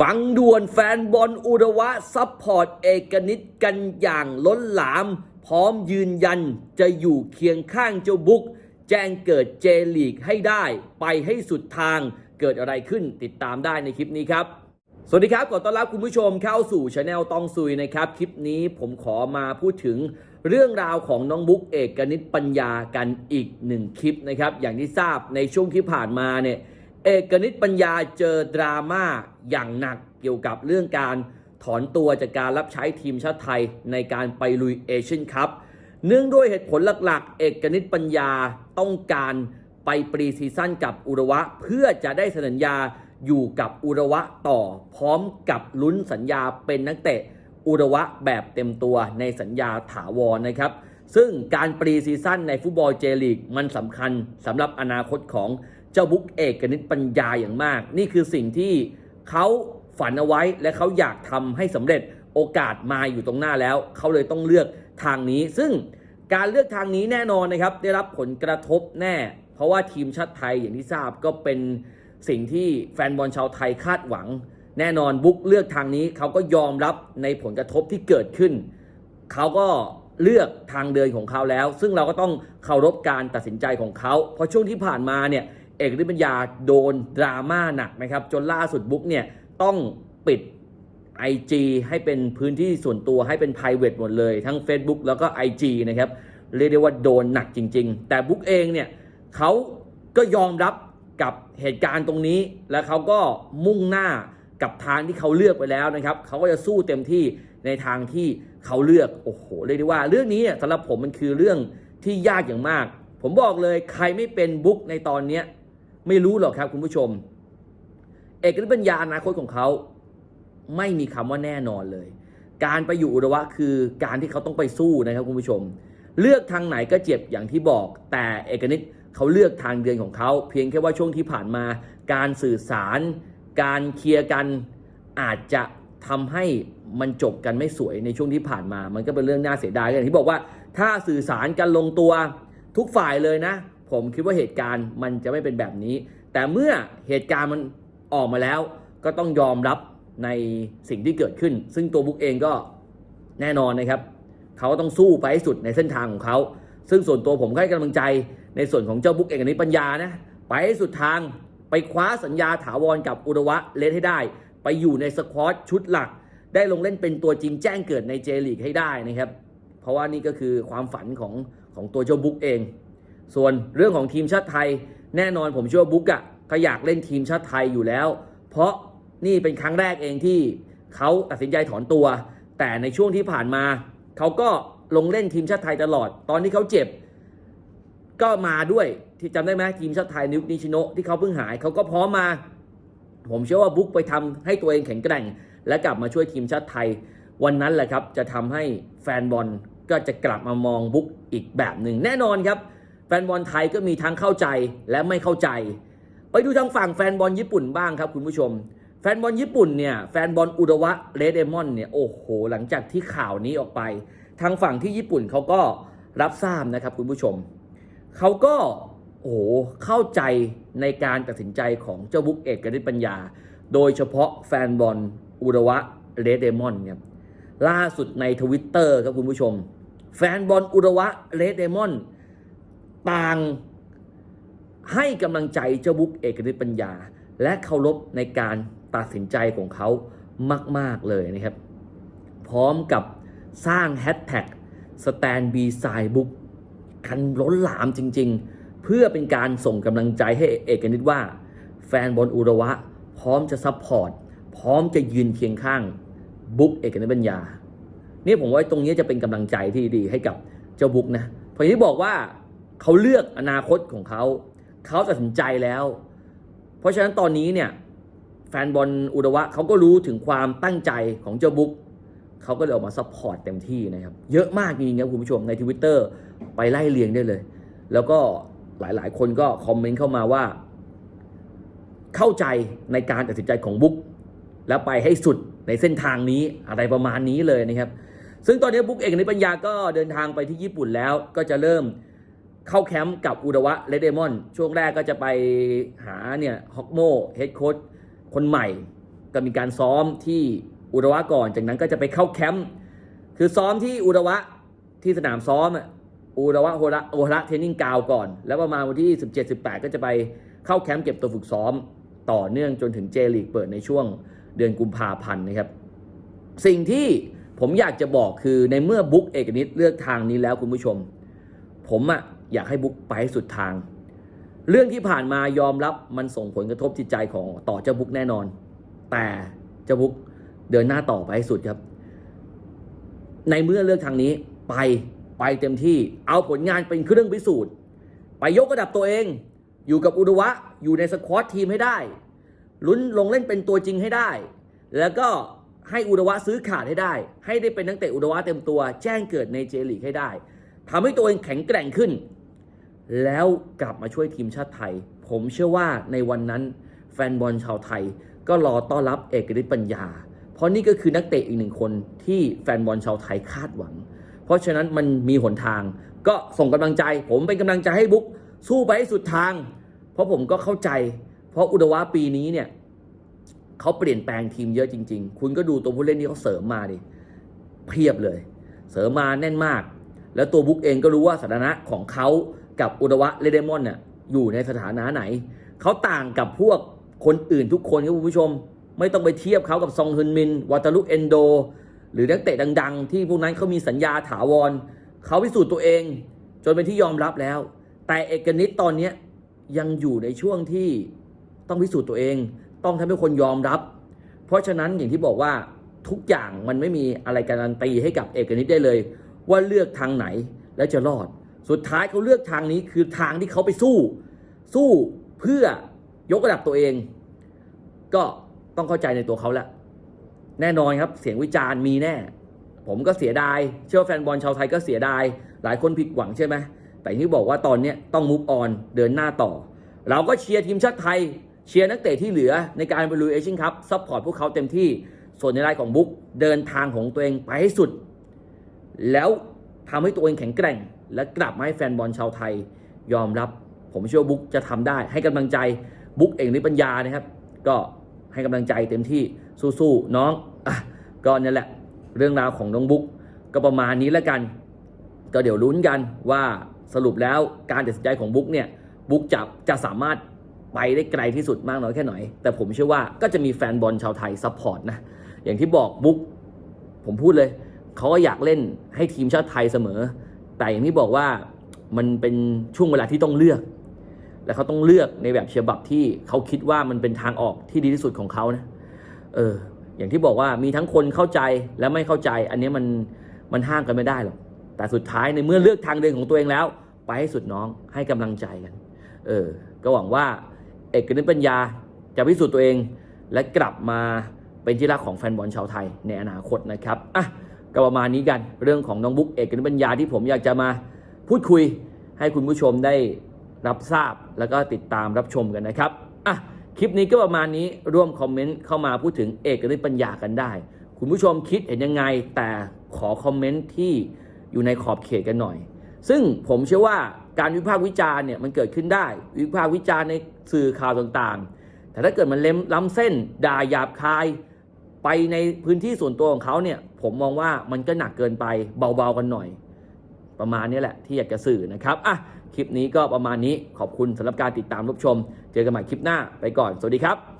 ฟังด่วนแฟนบอลอุระวะซัพพอร์ตเอกนิตกันอย่างล้นหลาม พร้อมยืนยันจะอยู่เคียงข้างเจ้าบุ๊กแจ้งเกิดเจลีกให้ได้ ไปให้สุดทางเกิดอะไรขึ้นติดตามได้ในคลิปนี้ครับ สวัสดีครับ ขอต้อนรับคุณผู้ชมเข้าสู่ช anel ตองซุยนะครับ คลิปนี้ผมขอมาพูดถึงเรื่องราวของน้องบุ๊กเอกนิตปัญญากันอีกหนึ่งคลิปนะครับอย่างที่ทราบในช่วงที่ผ่านมาเนี่ย เอกนิตปัญญาเจอดราม่าอย่างหนักเกี่ยวกับเรื่องการถอนตัวจากการรับใช้ทีมชาติไทยในการไปลุยเอเชียนคัพเนื่องด้วยเหตุผลหลักๆ เอกนิตปัญญาต้องการไปปรีซีซั่นกับอุระวะ เพื่อจะได้สัญญาอยู่กับอุระวะต่อ พร้อมกับลุ้นสัญญาเป็นนักเตะอุระวะแบบเต็มตัวในสัญญาถาวรนะครับ ซึ่งการปรีซีซั่นในฟุตบอลเจลีกมันสำคัญสำหรับอนาคตของ เจ้าบุ๊กเอกนิตปัญญาอย่างมาก นี่คือสิ่งที่เขาฝันเอาไว้และเขาอยากทำให้สำเร็จโอกาสมาอยู่ตรงหน้าแล้ว เขาเลยต้องเลือกทางนี้ ซึ่งการเลือกทางนี้แน่นอนนะครับ ได้รับผลกระทบแน่ เพราะว่าทีมชาติไทยอย่างที่ทราบก็เป็นสิ่งที่แฟนบอลชาวไทยคาดหวัง แน่นอนบุ๊กเลือกทางนี้เขาก็ยอมรับในผลกระทบที่เกิดขึ้น เขาก็เลือกทางเดินของเขาแล้ว ซึ่งเราก็ต้องเคารพการตัดสินใจของเขา เพราะช่วงที่ผ่านมาเนี่ย เอกฤทธิ์ปัญญาโดนดราม่าหนักนะครับ จนล่าสุดบุ๊กเนี่ยต้องปิด IG ให้เป็นพื้นที่ส่วนตัวให้เป็น p r i v a t หมดเลย ทั้ง Facebook แล้วก็ IG นะครับ เรียกได้ว่าโดนหนักจริง ๆ แต่บุ๊กเองเนี่ยเขาก็ยอมรับกับเหตุการณ์ตรงนี้ แล้วเขาก็มุ่งหน้ากับทางที่เขาเลือกไปแล้วนะครับเขาก็จะสู้เต็มที่ในทางที่เขาเลือกโอ้โหเรียกได้ว่า เรื่องนี้สำหรับผมมันคือเรื่องที่ยากอย่างมาก ผมบอกเลยใครไม่เป็นบุ๊กในตอนเนี้ย ไม่รู้หรอกครับคุณผู้ชม เอกฤทธิ์ปัญญาอนาคตของเขา ไม่มีคำว่าแน่นอนเลย การไปอยู่อุระวะคือการที่เขาต้องไปสู้นะครับคุณผู้ชม เลือกทางไหนก็เจ็บอย่างที่บอก แต่เอกนิตเขาเลือกทางเดินของเขา เพียงแค่ว่าช่วงที่ผ่านมา การสื่อสาร การเคลียร์กันอาจจะทำให้มันจบกันไม่สวยในช่วงที่ผ่านมา มันก็เป็นเรื่องน่าเสียดายอย่างที่บอกว่า ถ้าสื่อสารกันลงตัวทุกฝ่ายเลยนะ ผมคิดว่าเหตุการณ์มันจะไม่เป็นแบบนี้ แต่เมื่อเหตุการณ์มันออกมาแล้ว ก็ต้องยอมรับในสิ่งที่เกิดขึ้น ซึ่งตัวบุ๊กเองก็แน่นอนนะครับ เขาต้องสู้ไปให้สุดในเส้นทางของเขา ซึ่งส่วนตัวผมให้กำลังใจในส่วนของเจ้าบุ๊กเอกนิตปัญญานะไปให้สุดทางไปคว้าสัญญาถาวรกับอุระวะเลสให้ได้ ไปอยู่ในสควอตชุดหลัก ได้ลงเล่นเป็นตัวจริงแจ้งเกิดในเจลีกให้ได้นะครับ เพราะว่านี่ก็คือความฝันของของตัวเจ้าบุ๊กเอง ส่วนเรื่องของทีมชาติไทย แน่นอนผมเชื่อบุ๊กอะก็อยากเล่นทีมชาติไทยอยู่แล้ว เพราะนี่เป็นครั้งแรกเองที่เขาตัดสินใจถอนตัว แต่ในช่วงที่ผ่านมา เขาก็ลงเล่นทีมชาติไทยตลอด ตอนที่เขาเจ็บ ก็มาด้วยที่จำได้ไหมทีมชาติไทยนิวนิชิโนที่เขาเพิ่งหายเขาก็พร้อมมา ผมเชื่อว่าบุ๊กไปทำให้ตัวเองแข็งแกร่ง และกลับมาช่วยทีมชาติไทย วันนั้นแหละครับจะทำให้แฟนบอลก็จะกลับมามองบุ๊กอีกแบบหนึ่งแน่นอนครับ แฟนบอลไทยก็มีทั้งเข้าใจและไม่เข้าใจ ไปดูทางฝั่งแฟนบอลญี่ปุ่นบ้างครับคุณผู้ชม แฟนบอลญี่ปุ่นเนี่ยแฟนบอลอุระวะเรดเดมอนเนี่ยโอ้โห หลังจากที่ข่าวนี้ออกไป ทางฝั่งที่ญี่ปุ่นเขาก็รับทราบนะครับคุณผู้ชมเขาก็โอ้โหเข้าใจในการตัดสินใจของเจ้าบุ๊กเอกกฤษปัญญา โดยเฉพาะแฟนบอลอุระวะเรดเดมอนครับล่าสุดในทวิตเตอร์ครับคุณผู้ชม แฟนบอลอุระวะเรดเดมอน ต่างให้กำลังใจเจ้าบุ๊กเอกฤษปัญญา และเคารพในการตัดสินใจของเขามาก ๆ เลยนะครับ พร้อมกับสร้างแฮชแท็กสแตนบีไซบุ๊กกันล้นหลามจริง ๆ เพื่อเป็นการส่งกำลังใจให้เอกนิตว่า แฟนบอลอุระวะ พร้อมจะซัพพอร์ต พร้อมจะยืนเคียงข้างบุ๊กเอกนิตปัญญา นี่ผมว่าตรงนี้จะเป็นกำลังใจที่ดีให้กับเจ้าบุ๊กนะเพราะที่บอกว่า เขาเลือกอนาคตของเขา เขาตัดสินใจแล้ว เพราะฉะนั้นตอนนี้เนี่ยแฟนบอลอุระวะเขาก็รู้ถึงความตั้งใจของเจ้าบุ๊กเขาก็เลยออกมาซัพพอร์ตเต็มที่นะครับ เยอะมากจริงๆครับคุณผู้ชมในทวิตเตอร์ไปไล่เรียงได้เลย แล้วก็หลายๆ คนก็คอมเมนต์เข้ามาว่า เข้าใจในการตัดสินใจของบุ๊กแล้วไปให้สุดในเส้นทางนี้อะไรประมาณนี้เลยนะครับ ซึ่งตอนนี้บุ๊กเอกในปัญญาก็เดินทางไปที่ญี่ปุ่นแล้วก็จะเริ่ม เข้าแคมป์กับอุรวะเลเดมอน ช่วงแรกก็จะไปหาเนี่ยฮอกโมเฮดโค้ชคนใหม่ ก็มีการซ้อมที่อุรวะก่อน จากนั้นก็จะไปเข้าแคมป์คือซ้อมที่อุรวะที่สนามซ้อมอะอุรวะโฮระโอระเทนนิ่งกาวก่อน แล้วประมาณวันที่ 17-18 ก็จะไปเข้าแคมป์เก็บตัวฝึกซ้อมต่อเนื่องจนถึงเจลีกเปิดในช่วงเดือนกุมภาพันธ์นะครับ สิ่งที่ผมอยากจะบอกคือในเมื่อบุ๊กเอกนิตเลือกทางนี้แล้วคุณผู้ชม ผมอะ อยากให้บุ๊กไปให้สุดทาง เรื่องที่ผ่านมายอมรับมันส่งผลกระทบจิตใจของต่อเจ้าบุ๊กแน่นอน แต่เจ้าบุ๊กเดินหน้าต่อไปให้สุดครับ ในเมื่อเลือกทางนี้ไปไปเต็มที่เอาผลงานเป็นเครื่องพิสูจน์ ไปยกระดับตัวเอง อยู่กับอุดวะอยู่ในสควอตทีมให้ได้ลุ้นลงเล่นเป็นตัวจริงให้ได้ แล้วก็ให้อุดวะซื้อขาดให้ได้ ให้ได้เป็นนักเตะอุดวะเต็มตัว แจ้งเกิดในเจลีกให้ได้ทำให้ตัวเองแข็งแกร่งขึ้น แล้วกลับมาช่วยทีมชาติไทย ผมเชื่อว่าในวันนั้นแฟนบอลชาวไทย ก็รอต้อนรับเอกฤทธิ์ปัญญา เพราะนี่ก็คือนักเตะอีกหนึ่งคนที่แฟนบอลชาวไทยคาดหวัง เพราะฉะนั้นมันมีหนทาง ก็ส่งกำลังใจ ผมเป็นกำลังใจให้บุ๊กสู้ไปให้สุดทาง เพราะผมก็เข้าใจ เพราะอุดวะปีนี้เนี่ยเขาเปลี่ยนแปลงทีมเยอะจริง ๆ คุณก็ดูตัวผู้เล่นที่เขาเสริมมาดิเพียบเลย เสริมมาแน่นมาก แล้วตัวบุ๊กเองก็รู้ว่าสถานะของเขา กับอุดวะเลเดมอนเนี่ยอยู่ในสถานะไหน เขาต่างกับพวกคนอื่นทุกคนครับคุณผู้ชม ไม่ต้องไปเทียบเขากับซองฮึนมินวัตารุเอนโด หรือนักเตะดัง ๆ ที่พวกนั้นเขามีสัญญาถาวร เขาพิสูจน์ตัวเอง จนเป็นที่ยอมรับแล้ว แต่เอกนิตตอนนี้ยยังอยู่ในช่วงที่ต้องพิสูจน์ตัวเอง ต้องทำให้คนยอมรับ เพราะฉะนั้นอย่างที่บอกว่าทุกอย่างมันไม่มีอะไรการันตีให้กับเอกนิตได้เลย ว่าเลือกทางไหนแล้วจะรอด สุดท้ายเขาเลือกทางนี้คือทางที่เขาไปสู้ สู้เพื่อยกระดับตัวเอง ก็ต้องเข้าใจในตัวเขาแหละแน่นอนครับ เสียงวิจารณ์มีแน่ ผมก็เสียดาย เชื่อว่าแฟนบอลชาวไทยก็เสียดาย หลายคนผิดหวังใช่ไหมแต่ที่บอกว่าตอนนี้ต้องมุฟออนเดินหน้าต่อ เราก็เชียร์ทีมชาติไทย เชียร์นักเตะที่เหลือในการบรรลุเอเชียนคัพซัพพอร์ตพวกเขาเต็มที่ส่วนในรายของบุ๊กเดินทางของตัวเองไปให้สุด แล้ว ทำให้ตัวเองแข็งแกร่ง และกลับมาให้แฟนบอลชาวไทย ยอมรับ ผมเชื่อบุ๊กจะทำได้ ให้กำลังใจบุ๊กเองในปัญญานะครับ ก็ให้กำลังใจเต็มที่สู้ๆน้องอะก็นั่แหละเรื่องราวของน้องบุ๊กก็ประมาณนี้แล้วกัน ก็เดี๋ยวลุ้นกันว่าสรุปแล้วการตัดสินใจของบุ๊กเนี่ยบุ๊กจะจะสามารถไปได้ไกลที่สุดมากน้อยแค่ไหน แต่ผมเชื่อว่าก็จะมีแฟนบอลชาวไทยซัพพอร์ตนะ อย่างที่บอกบุ๊กผมพูดเลย เขาก็อยากเล่นให้ทีมชาติไทยเสมอ แต่อย่างที่บอกว่ามันเป็นช่วงเวลาที่ต้องเลือก และเขาต้องเลือกในแบบฉบับที่เขาคิดว่ามันเป็นทางออกที่ดีที่สุดของเขานะเออ อย่างที่บอกว่ามีทั้งคนเข้าใจและไม่เข้าใจ อันนี้มันมันห้ามกันไม่ได้หรอกแต่สุดท้ายในเมื่อเลือกทางเดินของตัวเองแล้ว ไปให้สุดน้องให้กำลังใจกัน เออ ก็หวังว่าเอกนิตปัญญาจะพิสูจน์ตัวเองและกลับมาเป็นที่รักของแฟนบอลชาวไทยในอนาคตนะครับอะ ก็ประมาณนี้กันเรื่องของน้องบุ๊กเอกนิตปัญญาที่ผมอยากจะมาพูดคุยให้คุณผู้ชมได้รับทราบแล้วก็ติดตามรับชมกันนะครับอะคลิปนี้ก็ประมาณนี้ร่วมคอมเมนต์เข้ามาพูดถึงเอกนิปัญญากันได้ คุณผู้ชมคิดเห็นยังไง แต่ขอคอมเมนต์ที่อยู่ในขอบเขตกันหน่อย ซึ่งผมเชื่อว่าการวิพากษ์วิจารณ์เนี่ยมันเกิดขึ้นได้ วิพากษ์วิจารณ์ในสื่อข่าวต่างๆ แต่ถ้าเกิดมันเล้มล้ำเส้นด่าหยาบคาย ไปในพื้นที่ส่วนตัวของเขาเนี่ย ผมมองว่ามันก็หนักเกินไปเบาๆกันหน่อย ประมาณนี้แหละที่อยากจะสื่อนะครับอะคลิปนี้ก็ประมาณนี้ขอบคุณสำหรับการติดตามรับชม เจอกันใหม่คลิปหน้าไปก่อนสวัสดีครับ